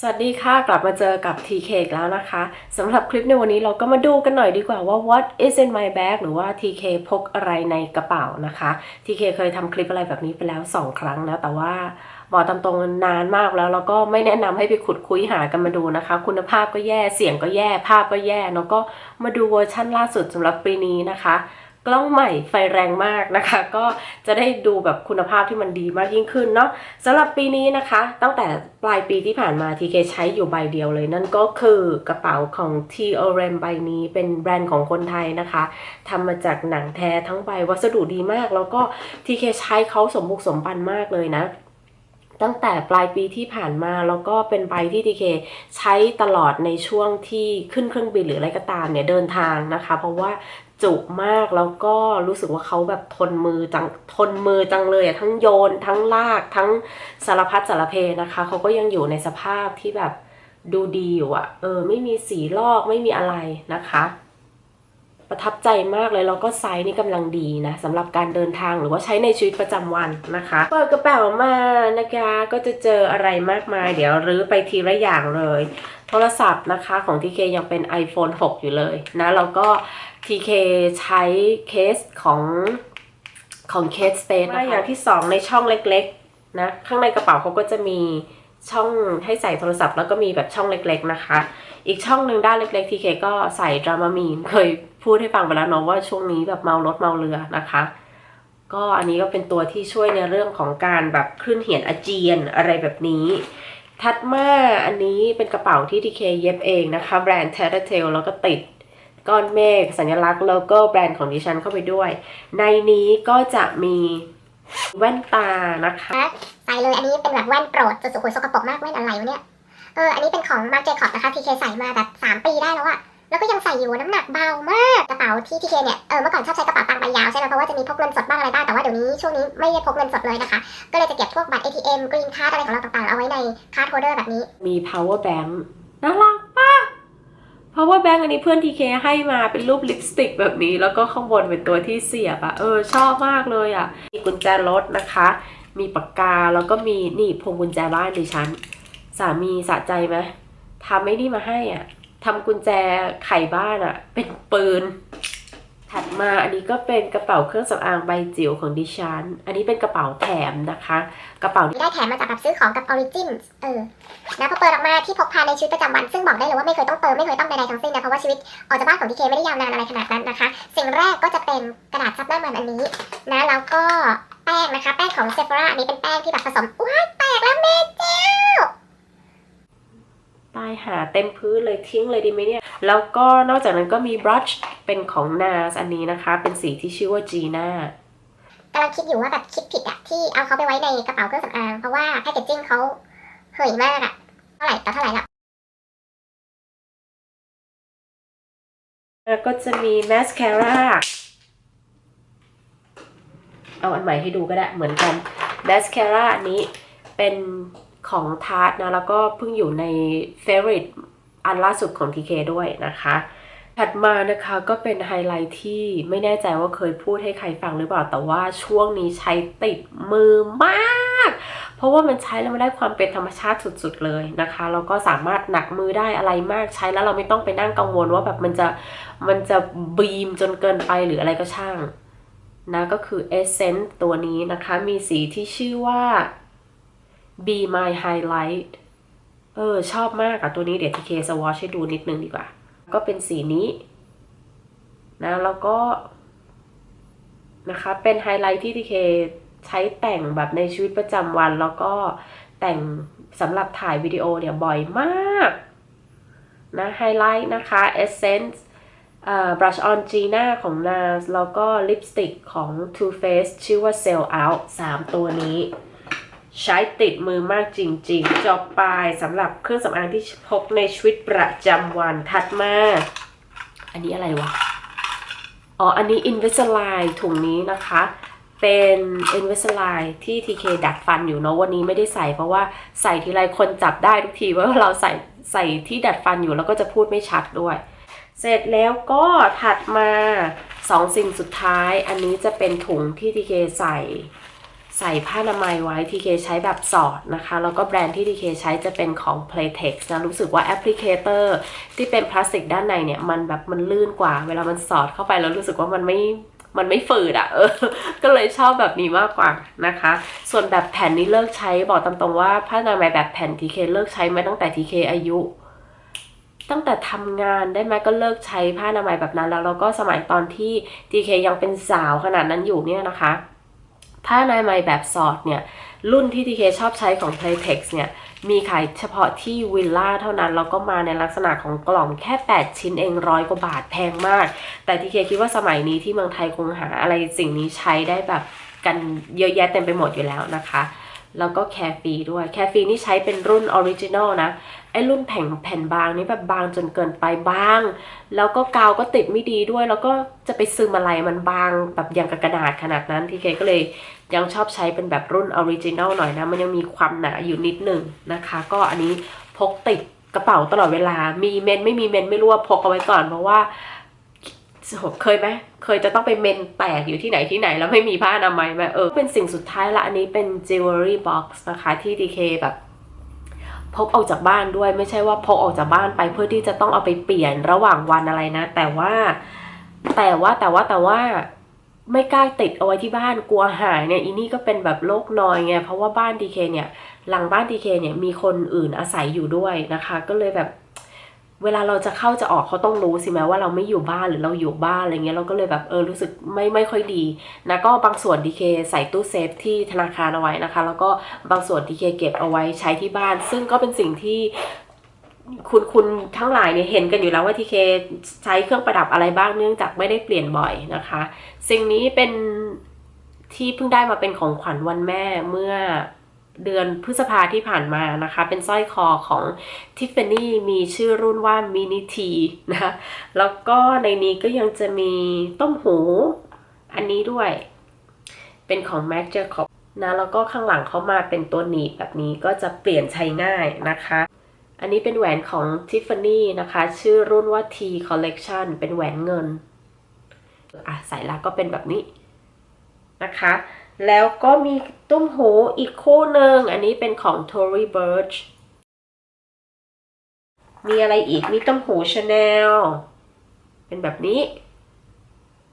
สวัสดีค่ะ กลับมาเจอกับ TK อีกแล้วนะคะสำหรับคลิปในวันนี้เราก็มาดูกันหน่อยดีกว่าว่า what is in my bag หรือว่า TK พกอะไรในกระเป๋านะคะ TK เคยทำคลิปอะไรแบบนี้ไปแล้ว 2 ครั้งนะ แต่ว่าบอกตามตรงนานมากแล้วแล้วก็ไม่แนะนำให้ไปขุดคุยหากันมาดูนะคะ คุณภาพก็แย่เสียงก็แย่ภาพก็แย่แล้วก็มาดูเวอร์ชั่นล่าสุดสำหรับปีนี้นะคะ กล้องใหม่ไฟแรงมากนะคะ ก็จะได้ดูแบบคุณภาพที่มันดีมากยิ่งขึ้นเนาะสำหรับปีนี้นะคะ ตั้งแต่ปลายปีที่ผ่านมา TK ใช้อยู่ใบเดียวเลย นั่นก็คือกระเป๋าของ T o r e m ใบนี้เป็นแบรนด์ของคนไทยนะคะทำมาจากหนังแท้ทั้งใบวัสดุดีมาก แล้วก็ TK ใช้เขาสมบุกสมบันมากเลยนะตั้งแต่ปลายปีที่ผ่านมาแล้วก็เป็นใบที่ TK ใช้ตลอดในช่วงที่ขึ้นเครื่องบินหรืออะไรก็ตามเนี่ยเดินทางนะคะ เพราะว่า จุมากแล้วก็รู้สึกว่าเขาแบบทนมือจังทนมือจังเลยอะทั้งโยน ทั้งลากทั้งสารพัดสารเพนะคะเขาก็ยังอยู่ในสภาพที่แบบดูดีอยู่อะเออ ไม่มีสีลอกไม่มีอะไรนะคะ ประทับใจมากเลยแล้วก็ไซส์นี่กำลังดีนะสำหรับการเดินทางหรือว่าใช้ในชีวิตประจำวันนะคะเปิดกระเป๋ามานะคะ ก็จะเจออะไรมากมาย เดี๋ยวรื้อไปทีละอย่างเลย โทรศัพท์นะคะของ TK ยังเป็น iPhone 6 อยู่เลยนะแล้วก็ TK ใช้เคสของของเคสสเปซนะคะอย่างที่สองในช่องเล็กๆนะข้างในกระเป๋าเขาก็จะมีช่องให้ใส่โทรศัพท์แล้วก็มีแบบช่องเล็กๆนะคะ อีกช่องหนึ่งด้านเล็กๆ TK ก็ใส่ดรามามีนเคยพูดให้ฟังไปแล้วเนาะว่าช่วงนี้แบบเมารถเมาเรือนะคะ ก็อันนี้ก็เป็นตัวที่ช่วยในเรื่องของการแบบคลื่นเหียนอาเจียนอะไรแบบนี้ถัดมาอันนี้เป็นกระเป๋าที่ TK เคเย็บเองนะคะแบรนด์ t e r r a t a i l แล้วก็ติด ก้อนเมฆสัญลักษณ์โลโก้แบรนด์ของดิฉันเข้าไปด้วย ในนี้ก็จะมีแว่นตานะคะใส่เลยอันนี้เป็นแบบแว่นโปรดจะสุขุยสกปรกมากแว่นอะไรวะเนี่ย เออ อันนี้เป็นของ Marc Jacob นะคะ TK ใส่มาแบบ3ปีได้แล้วอะแล้วก็ยังใส่อยู่น้ำหนักเบามากกระเป๋าที่ TK เนี่ยเออเมื่อก่อนชอบใช้กระเป๋าตังค์ใบยาวใช่ไหมเพราะว่าจะมีพกเงินสดบ้างอะไรบ้างแต่ว่าเดี๋ยวนี้ช่วงนี้ไม่ได้พกเงินสดเลยนะคะ ก็เลยจะเก็บพวกบัตร ATM Green Card อะไรของเราต่างๆเอาไว้ในคาร์ดโฮลเดอร์แบบนี้มี power bank น่ารัก พราะว่าแบงค์อันนี้เพื่อนทีเคให้มาเป็นรูปลิปสติกแบบนี้ แล้วก็ข้างบนเป็นตัวที่เสียบอะเออชอบมากเลยอะมีกุญแจรถนะคะ มีปากกาแล้วก็มีนี่พวงกุญแจบ้านดิฉัน สามีสะใจไหมทำไม่นี่มาให้อะทำกุญแจไขบ้านอะเป็นปืน ถัดมาอันนี้ก็เป็นกระเป๋าเครื่องสำอางใบจิ๋วของดิฉัน อันนี้เป็นกระเป๋าแถมนะคะ กระเป๋านี่ได้แถมมาจากแบบซื้อของกับ Origin เออนะพอเปิดออกมาที่พกพาในชีวิตประจำวัน ซึ่งบอกได้เลยว่าไม่เคยต้องเติมไม่เคยต้องใดๆทั้งสิ้นนะเพราะว่าชีวิตออกจากบ้านของทีเคไม่ได้ยาวนานอะไรขนาดนั้นนะคะ สิ่งแรกก็จะเป็นกระดาษซับหน้ามันอันนี้นะแล้วก็แป้งนะคะ แป้งของ Sephora อันนี้เป็นแป้งที่แบบผสมว้ายแตกแล้วเมเจล ตายหาเต็มพื้นเลยทิ้งเลยดีไหมเนี่ย แล้วก็นอกจากนั้นก็มีบรัชเป็นของ NARS อันนี้นะคะ เป็นสีที่ชื่อว่า Gina กำลังคิดอยู่ว่าแบบคิดผิดอะที่เอาเขาไปไว้ในกระเป๋าเครื่องสำอางเพราะว่าแพคเกจจิ้งเขาเหยมากอะเท่าไหร่ต่อเท่าไหร่ละแล้วก็จะมีมาสคาร่าเอาอันใหม่ให้ดูก็ได้เหมือนกันมาสคาร่าอันนี้เป็น ของทาร์ตนะ แล้วก็เพิ่งอยู่ในเฟ v o r i t e อันล่าสุดของ TK ด้วยนะคะ ถัดมานะคะก็เป็นไฮไลท์ที่ไม่แน่ใจว่าเคยพูดให้ใครฟังหรือเปล่า แต่ว่าช่วงนี้ใช้ติดมือมาก เพราะว่ามันใช้แล้วมันได้ความเป็นธรรมชาติสุดๆเลยนะคะ แล้วก็สามารถหนักมือได้อะไรมากใช้แล้วเราไม่ต้องไปนั่งกังวลว่าแบบมันจะมันจะบีมจนเกินไปหรืออะไรก็ช่างนะก็คือ Essence ตัวนี้นะคะมีสีที่ชื่อว่า Be My Highlight เออ ชอบมากอะตัวนี้เดี๋ยวทีเคสวอชให้ดูนิดนึงดีกว่า ก็เป็นสีนี้นะแล้วก็นะคะเป็นไฮไลท์ที่ทีเคใช้แต่งแบบในชีวิตประจำวัน แล้วก็แต่งสำหรับถ่ายวิดีโอเนี่ยบ่อยมากนะไฮไลท์นะคะ Essence เอ่อ brush on Gina ของ NARS แล้วก็ลิปสติกของ Too Faced ชื่อว่า Sell Out 3 ตัวนี้ ใช้ติดมือมากจริงๆ จบไปสำหรับเครื่องสำอางที่พกในชีวิตประจำวันถัดมา อันนี้อะไรวะ อ๋อ อันนี้ Invisalign ถุงนี้นะคะ เป็น Invisalign ที่ TK ดัดฟันอยู่เนอะวันนี้ไม่ได้ใส่เพราะว่าใส่ทีไรคนจับได้ทุกทีว่าเราใส่ใส่ที่ดัดฟันอยู่แล้วก็จะพูดไม่ชัดด้วย เสร็จแล้วก็ถัดมาสองสิ่งสุดท้าย อันนี้จะเป็นถุงที่ TK ใส่ ใส่ผ้าอนามัยไว้ TK ใช้แบบสอดนะคะ แล้วก็แบรนด์ที่ TK ใช้จะเป็นของ Playtex นะรู้สึกว่าแอปพลิเคเตอร์ที่เป็นพลาสติกด้านในเนี่ย มันแบบมันลื่นกว่า เวลามันสอดเข้าไปแล้วรู้สึกว่ามันไม่มันไม่ฝืดอะ่ะเออ ก็เลยชอบแบบนี้มากกว่านะคะ ส่วนแบบแผ่นนี้เลิกใช้บอกตามตรงว่าผ้าอนามัยแบบแผ่น TK เลิกใช้มาตั้งแต่ TK อายุตั้งแต่ทำงานได้ไหมก็เลิกใช้ผ้าอนามัยแบบนั้นแล้วแล้วก็สมัยตอนที่ TK ยังเป็นสาวขนาดนั้นอยู่เนี่ยนะคะ ผ้าอนามัยแบบสอดเนี่ย รุ่นที่ TK ชอบใช้ของ Playtex เนี่ย มีขายเฉพาะที่วิลล่าเท่านั้น แล้วก็มาในลักษณะของกล่องแค่ 8 ชิ้นเองร้อยกว่าบาทแพงมาก แต่ TK คิดว่าสมัยนี้ที่เมืองไทยคงหาอะไรสิ่งนี้ใช้ได้แบบกันเยอะแยะเต็มไปหมดอยู่แล้วนะคะ แล้วก็แคฟีด้วย แคฟีนี่ใช้เป็นรุ่นออริจินอลนะ ไอ้รุ่นแผ่นแผ่นบางนี่แบบบางจนเกินไปบาง แล้วก็กาวก็ติดไม่ดีด้วย แล้วก็จะไปซึมอะไรมันบางแบบอย่างกระดาษขนาดนั้นทีเคก็เลยยังชอบใช้เป็นแบบรุ่นออริจินอลหน่อยนะ มันยังมีความหนาอยู่นิดหนึ่งนะคะ ก็อันนี้พกติดกระเป๋าตลอดเวลา มีเมนไม่มีเมนไม่รู้ว่าพกเอาไว้ก่อนเพราะว่าเคยไหมเคยจะต้องไปเมนแตกอยู่ที่ไหนที่ไหนแล้วไม่มีผ้าอนามัยไหมเออเป็นสิ่งสุดท้ายละอันนี้เป็น jewelry box นะคะที่ดีเคแบบ พกออกจากบ้านด้วยไม่ใช่ว่าพกออกจากบ้านไปเพื่อที่จะต้องเอาไปเปลี่ยนระหว่างวันอะไรนะ แต่ว่าแต่ว่าแต่ว่าแต่ว่าไม่กล้าติดเอาไว้ที่บ้านกลัวหายเนี่ยอีนี่ก็เป็นแบบโรคนอยไงเพราะว่าบ้านดีเคเนี่ยหลังบ้านดีเคเนี่ยมีคนอื่นอาศัยอยู่ด้วยนะคะ ก็เลยแบบ เวลาเราจะเข้าจะออกเขาต้องรู้สิแม้ว่าเราไม่อยู่บ้านหรือเราอยู่บ้านอะไรเงี้ยเราก็เลยแบบเออรู้สึกไม่ไม่ค่อยดีนะก็บางส่วนดีเคใส่ตู้เซฟที่ธนาคารเอาไว้นะคะ แล้วก็บางส่วนดีเคเก็บเอาไว้ใช้ที่บ้าน ซึ่งก็เป็นสิ่งที่คุณคุณทั้งหลายเนี่ยเห็นกันอยู่แล้วว่าทีเคใช้เครื่องประดับอะไรบ้างเนื่องจากไม่ได้เปลี่ยนบ่อยนะคะ สิ่งนี้เป็นที่เพิ่งได้มาเป็นของขวัญวันแม่เมื่อ เดือนพฤษภาที่ผ่านมานะคะ เป็นสร้อยคอของ Tiffany มีชื่อรุ่นว่า Mini T นะคะแล้วก็ในนี้ก็ยังจะมีต้มหูอันนี้ด้วย เป็นของ Mac Jacob นะแล้วก็ข้างหลังเขามาเป็นตัวหนีบแบบนี้ก็จะเปลี่ยนใช้ง่ายนะคะ อันนี้เป็นแหวนของ Tiffany นะคะ ชื่อรุ่นว่า T Collection เป็นแหวนเงินอะใส่แล้วก็เป็นแบบนี้นะคะ แล้วก็มีตุ้มหูอีกคู่หนึ่ง อันนี้เป็นของ Tory Burch มีอะไรอีก มีตุ้มหู Chanel เป็นแบบนี้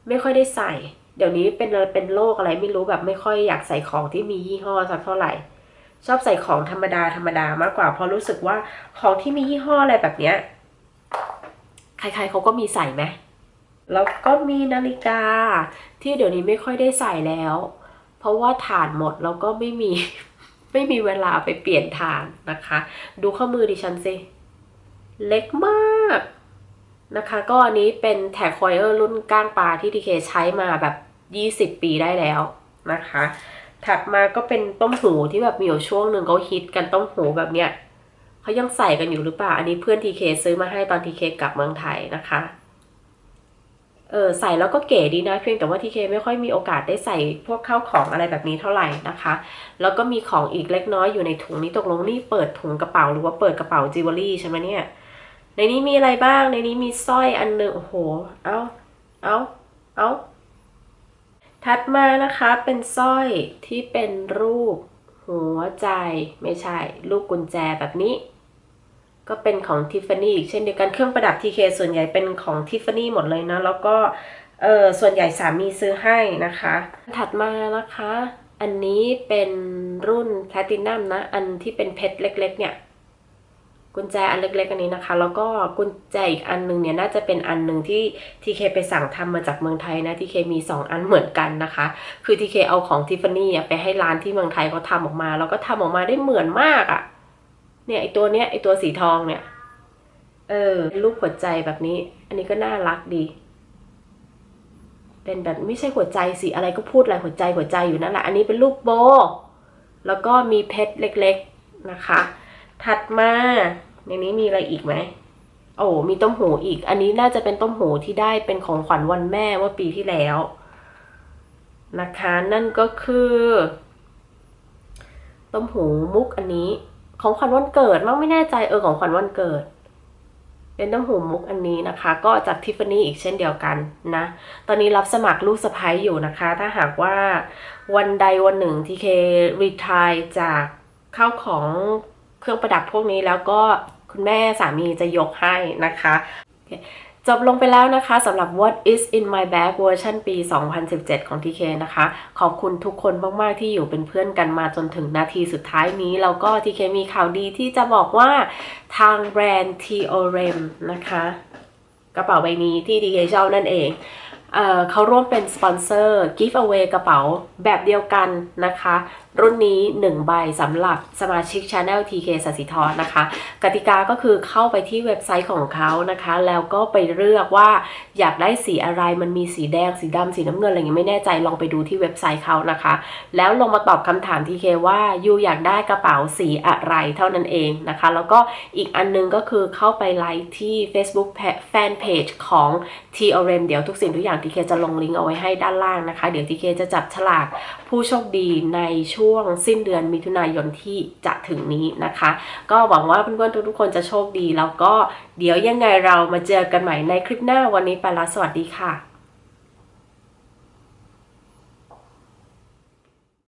ไม่ค่อยได้ใส่ เดี๋ยวนี้เป็นเป็นโรคอะไรไม่รู้แบบไม่ค่อยอยากใส่ของที่มียี่ห้อสักเท่าไหร่ ชอบใส่ของธรรมดาธรรมดามากกว่า เพราะรู้สึกว่าของที่มียี่ห้ออะไรแบบเนี้ย ใครๆเขาก็มีใส่ไหมแล้วก็มีนาฬิกาที่เดี๋ยวนี้ไม่ค่อยได้ใส่แล้ว เพราะว่าฐานหมดแล้วก็ไม่มีไม่มีเวลาไปเปลี่ยนฐานนะคะ ดูข้อมือดิฉันสิ เล็กมากนะคะ ก็อันนี้เป็นแท็กคอยเออร์รุ่นก้างปลาที่ทีเคใช้มาแบบ 20 ปีได้แล้วนะคะถัดมาก็เป็นต้มหูที่แบบมีอยู่ช่วงหนึ่งเขาฮิตกันต้มหูแบบเนี้ยเขายังใส่กันอยู่หรือเปล่า อันนี้เพื่อนทีเคซื้อมาให้ตอนทีเคกลับเมืองไทยนะคะ เออใส่แล้วก็เก๋ดีนะเพียงแต่ว่าทีเคไม่ค่อยมีโอกาสได้ใส่พวกข้าวของอะไรแบบนี้เท่าไหร่นะคะ แล้วก็มีของอีกเล็กน้อยอยู่ในถุงนี้ตกลงนี่เปิดถุงกระเป๋าหรือว่าเปิดกระเป๋าจิวเวลรี่ใช่ไหมเนี่ย ในนี้มีอะไรบ้าง ในนี้มีสร้อยอันหนึ่งโอ้โห เอาเอาเอาถัดมานะคะเป็นสร้อยที่เป็นรูป หัวใจไม่ใช่ รูปกุญแจแบบนี้ ก็เป็นของ Tiffany อีกเช่นเดียวกันเครื่องประดับ TK ส่วนใหญ่เป็นของ Tiffany หมดเลยนะ แล้วก็เออส่วนใหญ่สามีซื้อให้นะคะ ถัดมานะคะ อันนี้เป็นรุ่นแพลตินัมนะ อันที่เป็นเพชรเล็ก ๆ เนี่ย กุญแจอันเล็กๆอันนี้นะคะ แล้วก็กุญแจอีกอันหนึงเนี่ยน่าจะเป็นอันหนึ่งที่ทีเคไปสั่งทำมาจากเมืองไทยนะทีเคมี 2 อันเหมือนกันนะคะ คือทีเคเอาของทิฟฟานี่ไปให้ร้านที่เมืองไทยเขาทำออกมา แล้วก็ทำออกมาได้เหมือนมากอะ่ะ เนี่ยไอตัวเนี้ยไอตัวสีทองเนี่ย เออเป็นรูปหัวใจแบบนี้ อันนี้ก็น่ารักดี เป็นแบบไม่ใช่หัวใจสิอะไรก็พูดอะไรหัวใจหัวใจอยู่นั่นแหละอันนี้เป็นรูปโบ แล้วก็มีเพชรเล็กๆนะคะ ถัดมาในนี้มีอะไรอีกไหมโอ้มีต้มหูอีก อันนี้น่าจะเป็นต้มหูที่ได้เป็นของขวัญวันแม่เมื่อปีที่แล้ว นะคะ นั่นก็คือ ต้มหูมุกอันนี้ ของขวัญวันเกิดมั้งไม่แน่ใจเออของขวัญวันเกิด เป็นน้ำหูมุกอันนี้นะคะ ก็จากทิฟฟานี่อีกเช่นเดียวกันนะ ตอนนี้รับสมัครลูกสะพ้ยอยู่นะคะ ถ้าหากว่าวันใดวันหนึ่งทีเครีทายจากเข้าของเครื่องประดับพวกนี้แล้วก็คุณแม่สามีจะยกให้นะคะ okay. จบลงไปแล้วนะคะสำหรับ What is in my bag เวอร์ชันปี 2017 ของ TK นะคะ ขอบคุณทุกคนมาก ๆ ที่อยู่เป็นเพื่อนกันมาจนถึงนาทีสุดท้ายนี้ แล้วก็ TK มีข่าวดีที่จะบอกว่าทางแบรนด์ Theorem นะคะ กระเป๋าใบนี้ที่ TK เช่านั่นเองเอเขาร่วมเป็นสปอนเซอร์ Give Away กระเป๋าแบบเดียวกันนะคะรุ่นนี้ 1 ใบสำหรับสมาชิก Channel TK สสิธรนะคะ กติกาก็คือเข้าไปที่เว็บไซต์ของเขานะคะ แล้วก็ไปเลือกว่าอยากได้สีอะไรมันมีสีแดงสีดำสีน้ำเงินอะไรอย่างเงี้ยไม่แน่ใจลองไปดูที่เว็บไซต์เขานะคะ แล้วลงมาตอบคำถาม TK ว่ายูอยากได้กระเป๋าสีอะไรเท่านั้นเองนะคะ แล้วก็อีกอันนึงก็คือเข้าไปไลค์ที่ Facebook Fanpage ของ TORM เดี๋ยวทุกสิ่งทุกอย่าง TK จะลงลิงก์เอาไว้ให้ด้านล่างนะคะ เดี๋ยว TK จะจับฉลากผู้โชคดีในช่วช่วงสิ้นเดือนมิถุนายนที่จะถึงนี้นะคะ ก็หวังว่าเพื่อนๆทุกๆคนจะโชคดี แล้วก็เดี๋ยวยังไงเรามาเจอกันใหม่ในคลิปหน้าวันนี้ไปแล้วสวัสดีค่ะ